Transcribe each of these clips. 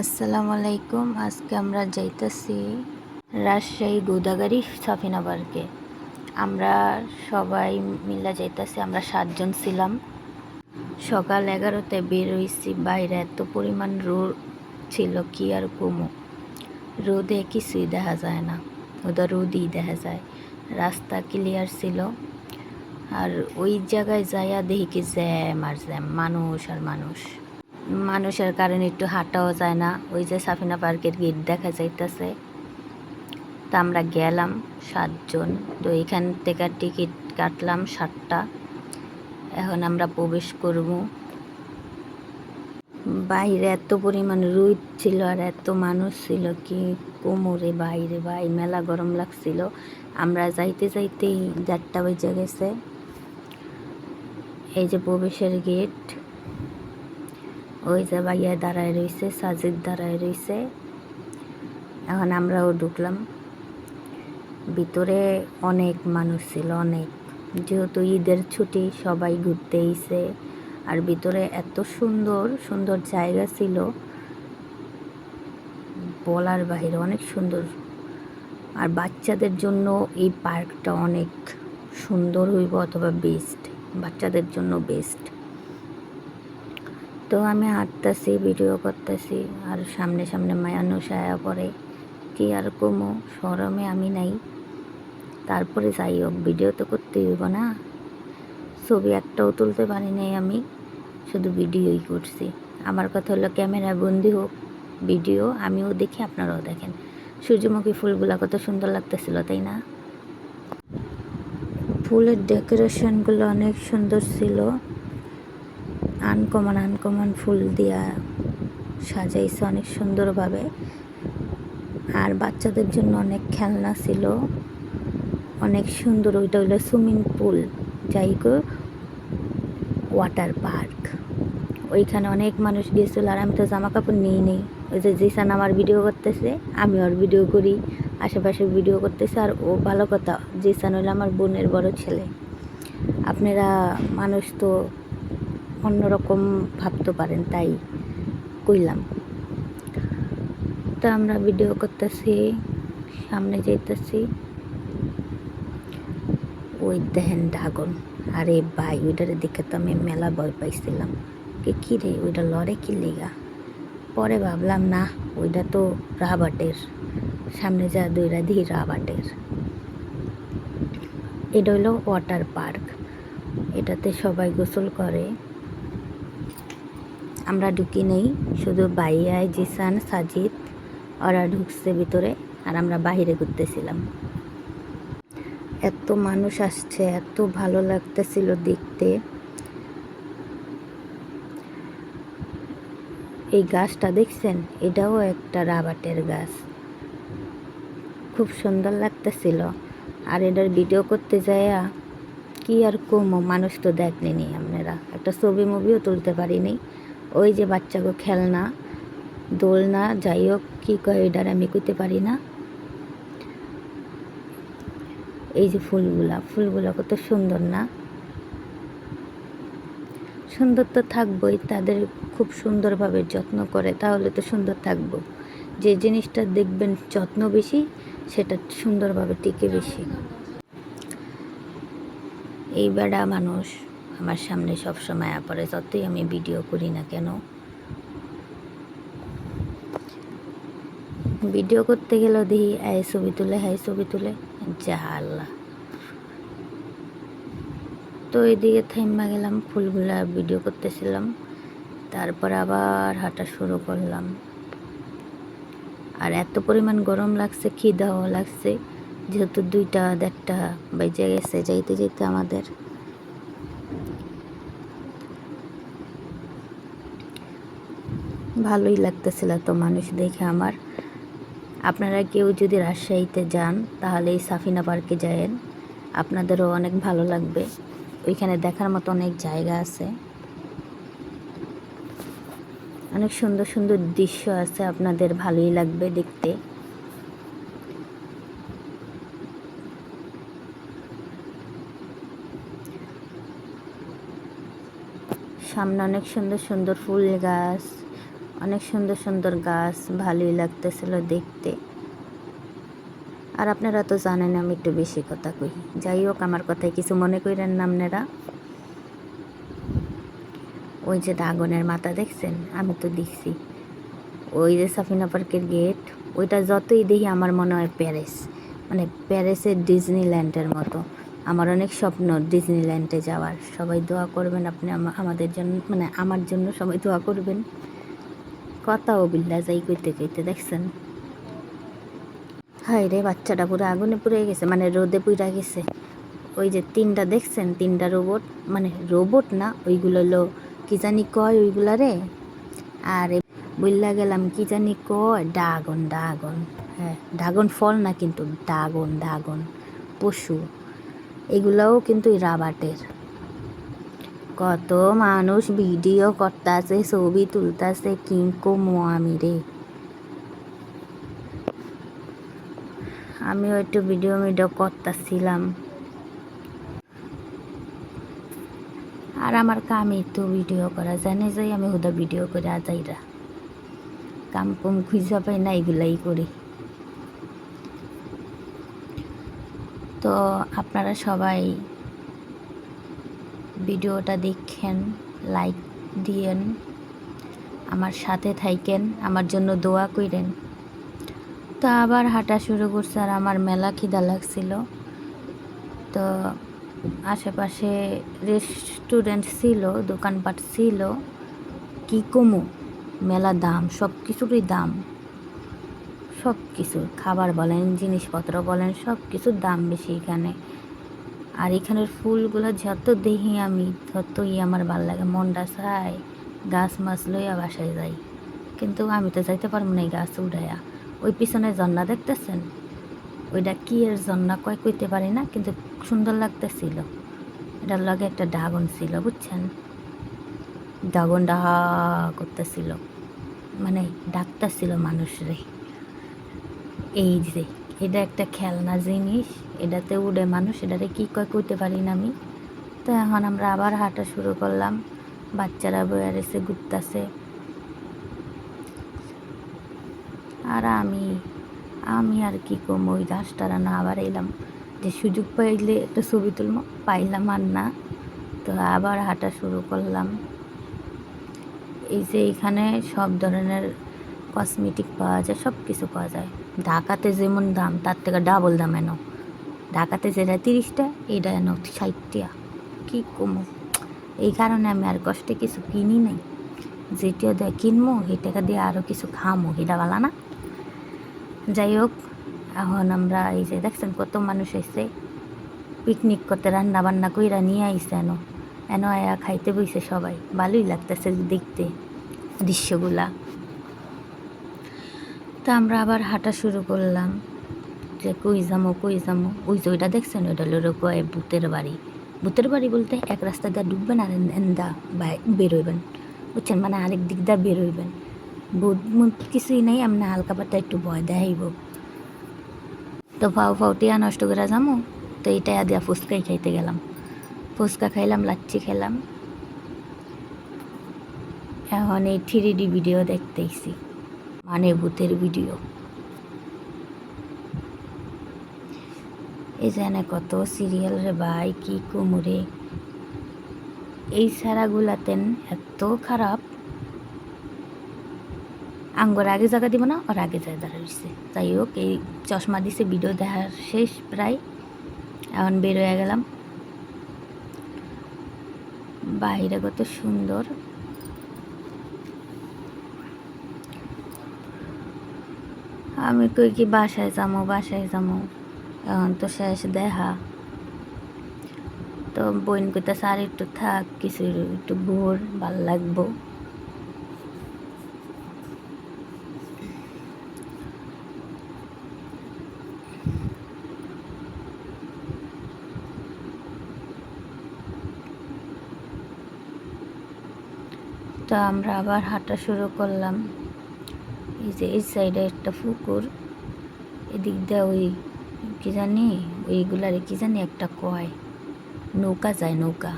আসসালামু আলাইকুম আজকে আমরা যাইতেছি রাজশাহী গোদাগাড়ি সাফিনা পার্কে। আমরা সবাই মিলে যাইতেছি, আমরা সাতজন ছিলাম। সকাল এগারোতে বের হয়েছি বাইরে এত পরিমাণ রোদ ছিল, কি আর কমু। রোদে কিছুই দেখা যায় না ওদের রোদই দেখা যায়। রাস্তা ক্লিয়ার ছিল, আর ওই জায়গায় যাইয়া দেখি কি জ্যাম আর জ্যাম, মানুষ আর মানুষ। মানুষের কারণে একটু হাঁটাও যায় না। ওই যে সাফিনা পার্কের গেট দেখা যাইতেছে। তা আমরা গেলাম সাতজন। তো এখান থেকে টিকিট কাটলাম সাতটা। এখন আমরা প্রবেশ করব। বাইরে এত পরিমাণ রোদ ছিল আর এত মানুষ ছিল কি কোমরে বাইরে বাই মেলা গরম লাগছিল। আমরা যাইতে যাইতেই চারটা বেজে গেছে। এই যে প্রবেশের গেট ওই যে ভাইয়া দাঁড়ায় রয়েছে সাজিদ দাঁড়ায় রয়েছে এখন আমরাও ঢুকলাম। ভিতরে অনেক মানুষ ছিল, অনেক। যেহেতু ঈদের ছুটি, সবাই ঘুরতে এসে, আর ভিতরে এত সুন্দর সুন্দর জায়গা ছিল। বলার বাইরে অনেক সুন্দর। আর বাচ্চাদের জন্য এই পার্কটা অনেক সুন্দর হইব অথবা বেস্ট বাচ্চাদের জন্য বেস্ট তো আমি হাঁটতেছি ভিডিও করতেছি, আর সামনে সামনে মায়ানুষ আয়া পরে কি আর কমো সরমে আমি নাই। তারপরে যাই হোক ভিডিও তো করতে হইব না। ছবি একটাও তুলতে পারি নাই আমি, শুধু ভিডিওই করছি। আমার কথা হলো ক্যামেরা বন্দি হোক ভিডিও আমিও দেখি, আপনারাও দেখেন। সূর্যমুখী ফুলগুলো কত সুন্দর লাগতেছিল, তাই না? ফুলের ডেকোরেশনগুলো অনেক সুন্দর ছিল। আনকমন আনকমন ফুল দিয়া সাজাইছে অনেক সুন্দরভাবে। আর বাচ্চাদের জন্য অনেক খেলনা ছিল। অনেক সুন্দর, ওইটা হইল সুইমিং পুল যাই ওয়াটার পার্ক। ওইখানে অনেক মানুষ গিয়েছিল আর আমি তো জামা কাপড় নিই নেই। ওই যে জিসান আমার ভিডিও করতেছে, আমি ওর ভিডিও করি, আশেপাশে ভিডিও করতেছে আর ও ভালো কথা, জিসান হইল আমার বোনের বড় ছেলে। আপনারা মানুষ তো অন্যরকম ভাবতে পারেন, তাই কইলাম। তো আমরা ভিডিও করতেছি, সামনে যেতেছি ওই দেখেন ড্রাগন। আরে ভাই, ওইটারে দেখে তো আমি মেলা ভয় পাইছিলাম। কে কী রে, ওইটা লড়ে কি লেগা? পরে ভাবলাম, না, ওইটা তো রাবাটের। সামনে যা দইরা দিই, রাবাটের। এটা হলো ওয়াটার পার্ক এটাতে সবাই গোসল করে। আমরা ঢুকি নেই, শুধু বাইয়ায় জিসান, সাজিদ, ওরা ঢুকছে ভিতরে আর আমরা বাহিরে ঘুরতেছিলাম। এত মানুষ আসছে, এত ভালো লাগতেছিল দেখতে। এই গাছটা দেখছেন? এটাও একটা রাবাটের গাছ। খুব সুন্দর লাগতেছিল। আর এটার ভিডিও করতে যাইয়া কি আর কমো, মানুষ তো দেখলেনি আপনারা। একটা ছবি, মুভিও তুলতে পারিনি। ওই যে বাচ্চাকে খেলনা, দোলনা, যাই হোক, কী কয় এটার আমি কইতে পারি না। এই যে ফুলগুলা ফুলগুলা কত সুন্দর না? সুন্দর তো থাকবোই, তাদের খুব সুন্দরভাবে যত্ন করে, তাহলে তো সুন্দর থাকব। যে জিনিসটা দেখবেন যত্ন বেশি, সেটা সুন্দরভাবে টিকে বেশি। এই বেড়া মানুষ আমার সামনে সব সময় পড়ে যতই আমি ভিডিও করি না কেন? ভিডিও করতে গেলেও দেখি আয় ছবি তুলে হাই ছবি তুলে, যা আল্লাহ। তো এদিকে থেমা গেলাম, ফুলগুলা ভিডিও করতেছিলাম, তারপর আবার হাঁটা শুরু করলাম। আর এত পরিমাণ গরম লাগছে, খিদাও লাগছে, যেহেতু দুইটা দেড়টা বেজে গেছে, যাইতে যেতে আমাদের ভালোই লাগতেছিল তো মানুষ দেখে আমার। আপনারা কেউ যদি রাজশাহীতে যান, তাহলে এই সাফিনা পার্কে যায়েন। আপনাদেরও অনেক ভালো লাগবে। ওইখানে দেখার মতো অনেক জায়গা আছে। অনেক সুন্দর সুন্দর দৃশ্য আছে, আপনাদের ভালোই লাগবে দেখতে। সামনে অনেক সুন্দর সুন্দর ফুল গাছ। অনেক সুন্দর সুন্দর গাছ, ভালোই লাগতেছিল দেখতে। আর আপনারা তো জানেন আমি একটু বেশি কথা কই। যাই হোক, আমার কথায় কিছু মনে করেন না আপনারা। ওই যে ড্রাগনের মাথা দেখছেন? আমি তো দেখছি। ওই যে সাফিনা পার্কের গেট, ওইটা যতই দেখি আমার মনে হয় প্যারিস। মানে প্যারিসের ডিজনিল্যান্ডের মতো। আমার অনেক স্বপ্ন ডিজনিল্যান্ডে যাওয়ার। সবাই দোয়া করবেন আপনি আমাদের জন্য মানে আমার জন্য সবাই দোয়া করবেন। কথা ও বিল্লা যাই কইতে কইতে দেখছেন। হাই রে, বাচ্চাটা পুরো আগুনে পুড়ে গেছে মানে রোদে পুড়ে গেছে। ওই যে তিনটা দেখছেন, তিনটা রোবট মানে রোবট না, ওইগুলো হলো কি জানি কয় ওইগুলা রে? আর বললা গেলাম কি জানি কয়? ড্রাগন ড্রাগন হ্যাঁ ড্রাগন ফল না কিন্তু ড্রাগন ড্রাগন, পশু, এগুলাও কিন্তু রাবাটের। কত মানুষ ভিডিও করতেছে, ছবি তুলতেছে কিঙ্কো আমি রে আমিও একটু ভিডিও মিডিও করতেছিলাম। আর আমার কামই তো ভিডিও করা, জানে যাই আমি হুদা ভিডিও করে আজাইরা কাম কম খুঁজা পাই না এগুলাই করি। তো আপনারা সবাই ভিডিওটা দেখেন, লাইক দিয়েন, আমার সাথে থাইকেন, আমার জন্য দোয়া কইরেন। তো আবার হাঁটা শুরু করছে আর আমার মেলা খিদা লাগছিল। তো আশেপাশে রেস্টুরেন্ট ছিল, দোকানপাট ছিল, কি কমু? মেলা দাম সব কিছুরই দাম। সব কিছুর খাবার বলেন, জিনিসপত্র বলেন সব কিছুর দাম বেশি এখানে। আর এখানের ফুলগুলো যত দেখি আমি, ততই আমার ভালো লাগে। মনটা চাই গাছ মাছ লইয়া বাসায় যাই। কিন্তু আমি তো যাইতে পারব না এই গাছ উড়াইয়া। ওই পিছনে ঝর্ণা দেখতেছেন? ওইটা কি এর ঝর্ণা? কয় কইতে পারি না, কিন্তু সুন্দর লাগতেছিল। এটার লগে একটা ড্রাগন ছিল, বুঝছেন? ড্রাগন ডাহা করতেছিল। মানে ডাকতেছিল মানুষরে। এই যে, এটা একটা খেলনা জিনিস। এটাতে উড়ে মানুষ, এটাতে কী কয় কইতে পারি না আমি। তো এখন আমরা আবার হাঁটা শুরু করলাম। বাচ্চারা বয়ার এসে ঘুরতেছে। আর আমি আমি আর কি কম ওই গাছটারা না আবার এলাম। যে সুযোগ পাইলে একটা ছবি তুলব, পাইলাম আর না। তো আবার হাঁটা শুরু করলাম। এই যে এখানে সব ধরনের কসমেটিক পাওয়া যায় সব কিছু পাওয়া যায়। ঢাকাতে যেমন দাম, তার থেকে ডাবল দাম এনো। ঢাকাতে যেটা তিরিশটা এইটা এনো ষাটটা। কী কমো? এই কারণে আমি আর কষ্টে কিছু কিনি নাই। যেটা দেয় কিনবো সেই টাকা দিয়ে আরও কিছু খামো এটা বালা না। যাই হোক, এখন আমরা এই যে দেখছেন কত মানুষ এসে পিকনিক করতে রান্না বান্না কইরা নিয়ে আইসে এনো। এনো আয়া খাইতে বইছে সবাই। ভালোই লাগতেছে দেখতে দৃশ্যগুলা। তা আমরা আবার হাঁটা শুরু করলাম। যে কই যামো কই যামো। ওই যে ওইটা দেখছেন, ওইটা হলো কয় ভূতের বাড়ি। ভূতের বাড়ি বলতে এক রাস্তা দিয়ে ঢুকবেন আর এন্দা বেরোইবেন। বুঝছেন? মানে আরেক দিক দিয়ে বেরোইবেন। ভূত কিছুই নেই, এমনি হালকা পাতা একটু ভয় দেখাইব। তো ফাও ফাও টিয়া নষ্ট করে যামো, তো এইটা দিয়া ফুচকাই খাইতে গেলাম। ফুচকা খাইলাম, লাচ্ছি খেলাম। এখন এই থ্রি ডি ভিডিও দেখতেইছি। মানে ভূতের ভিডিও। এই জানে কত সিরিয়াল রে ভাই, কি কুমুরে এই সারাগুলাতেন এত খারাপ। আঙ্গর আগে জায়গা দিব না, ওর আগে জায়গা দাঁড়াইছে যাই হোক, এই চশমা দিছে ভিডিও দেখার শেষ প্রায়। এখন বের হয়ে গেলাম। বাইরে কত সুন্দর। আমি কই কি বাসায় যাব বাসায় যাব এখন তো শেষ দেখা। তো বোন কইতাছে, আর একটু থাক, কিছু একটু ভোর ভালো লাগবো। তো আমরা আবার হাঁটা শুরু করলাম। এই যে এই সাইডে একটা পুকুর, এদিক দিয়ে ওই কি জানি, ওইগুলারে কি জানি একটা কয়। নৌকা যায় নৌকা।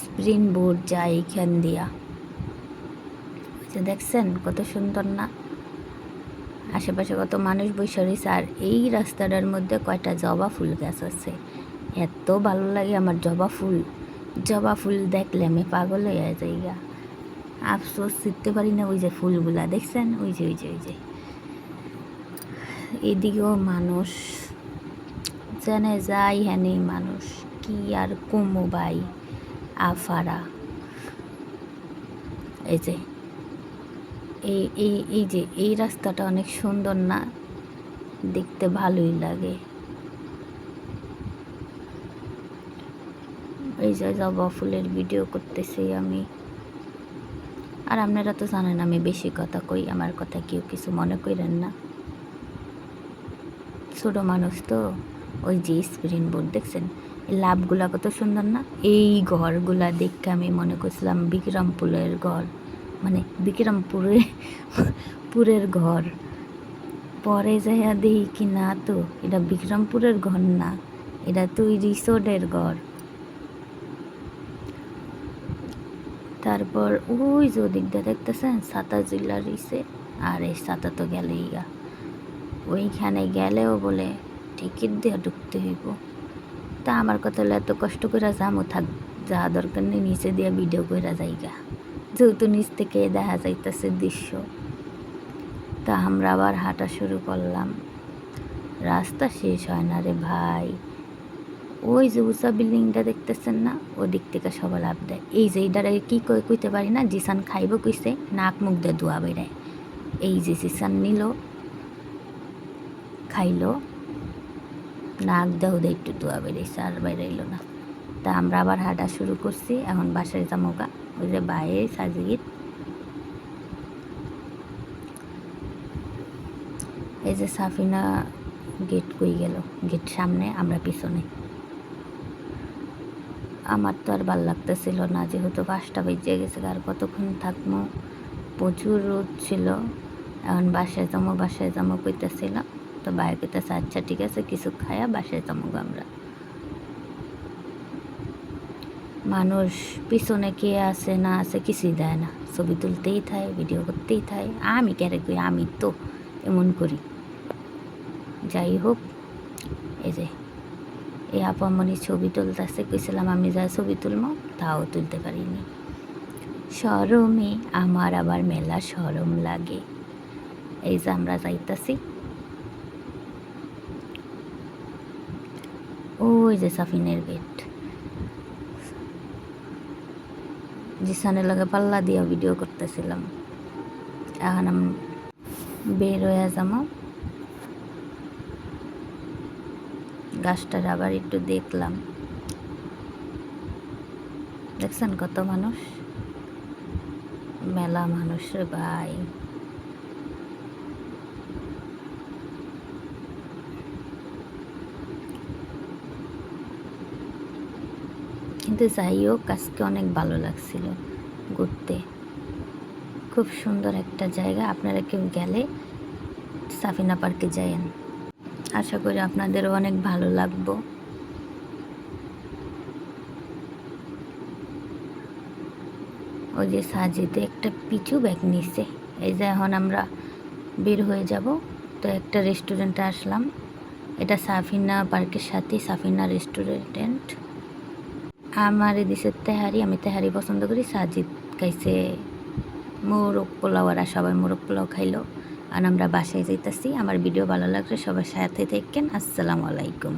স্প্রিং বোর্ড যায় এইখান দিয়া। দেখছেন কত সুন্দর না? আশেপাশে কত মানুষ বসে রয়েছে, আর এই রাস্তাটার মধ্যে কয়টা জবা ফুল গাছ আছে। এত ভালো লাগে আমার জবা ফুল। জবা ফুল দেখলে আমি পাগল হয়ে যাই গা আফসোস শিখতে পারি না ওই যে ফুলগুলা, দেখছেন? ওই যে ওই যে ওই যে। এদিকেও মানুষ। জেনে যাই হ্যানে মানুষ। কি আর কুমু ভাই? আফারা। এই যে, এই এই এই যে, এই রাস্তাটা অনেক সুন্দর না? দেখতে ভালোই লাগে। এই যে জবা ফুলের ভিডিও করতেছি আমি। আর আপনারা তো জানেন আমি বেশি কথা কই, আমার কথা কেউ কিছু মনে করেন না। ছোট মানুষ তো। ওই যে স্ক্রিন বোর্ড দেখছেন? এই লাভগুলা কত সুন্দর না? এই ঘরগুলা দেখে আমি মনে করছিলাম বিক্রমপুরের ঘর। মানে বিক্রমপুরে পুরের ঘর। পরে যাইয়া দেখি কি না তো, এটা বিক্রমপুরের ঘর না, এটা তো ওই রিসোর্টের ঘর। তারপর ওই যে ওদিকটা দেখতেছেন? সাতা জিল্লা রইছে আর এই সাতা তো গেলেই গা। ওইখানে গেলেও বলে, টিকিট দিয়ে ঢুকতে হইব। তা আমার কথা হলো, এত কষ্ট করে যামো, থাক যা দরকার নেই, নিচে দিয়ে ভিডিও করে যাইগা। যেহেতু নিচ থেকে দেখা যাইতেছে দৃশ্য। তা আমরা আবার হাঁটা শুরু করলাম। রাস্তা শেষ হয় না রে ভাই। ওই যে উঁচা বিল্ডিংটা দেখতেছেন না, ওদিক থেকে সবাই লাভ দেয়। এই যে এইটারে কি কই কইতে পারি না, জিসান খাইব কইছে, নাক মুখ দিয়ে ধোয়া বেড়ায়। এই যে জিসান নিল খাইলো। নাক দেহ দিয়ে একটু ধোয়া বেড়েছে আর বেড়াইলো না। তা আমরা আবার হাঁটা শুরু করছি, এখন বাসায় যামোগা ওই যে বাইরে সাজিয়ে এই যে সাফিনা গেট কই গেল? গেট সামনে, আমরা পিছনে। আমার তো আর ভালো লাগতেছিল না, যেহেতু পাঁচটা বেজে গেছে আর কতক্ষণ থাকব? প্রচুর রোদ ছিল। এখন বাসায় যাব বাসায় যাব কইতেছিলাম। তো বাইরে কইতেছে আচ্ছা ঠিক আছে, কিছু খায়া বাসায় যাব আমরা। মানুষ পিছনে কে আছে, না আছে, কিছুই দেয় না। ছবি তুলতেই থাকে ভিডিও করতেই থাকে আমি ক্যারে কই? আমি তো এমন করি। যাই হোক, এই যে, এই আপামনি ছবি তুলতেছে, কইছিলাম আমি যা ছবি তুলবো তাও তুলতে পারিনি। সরমে আমার আবার মেলা সরম লাগে। এই যে আমরা যাইতাছি। ওই যে সাফিনের গেট জিসানের লগে পাল্লা দিয়া ভিডিও করতেছিলাম। এখন আমি বের হয়ে যাব গাছটার আবার একটু দেখলাম। দেখছেন কত মানুষ? মেলা মানুষ রে ভাই। কিন্তু যাই হোক আজকে অনেক ভালো লাগছিল ঘুরতে। খুব সুন্দর একটা জায়গা। আপনারা কেউ গেলে সাফিনা পার্কে যায়েন। আশা করি আপনাদেরও অনেক ভালো লাগবো। ওই যে সাজিতে একটা পিছু ব্যাগ নিচ্ছে এই যে এখন আমরা বের হয়ে যাব। তো একটা রেস্টুরেন্টে আসলাম। এটা সাফিনা পার্কের সাথে সাফিনা রেস্টুরেন্ট আমার দিছে তেহারি, আমি তেহারি পছন্দ করি। সাজিদ খাইছে মোরগ পোলাও আর সবাই মোরগ পোলাও খাইলো। আর আমরা বাসায় যাইতেছি। আমার ভিডিও ভালো লাগলে সবাই সাথে থাকেন। আসসালামু আলাইকুম।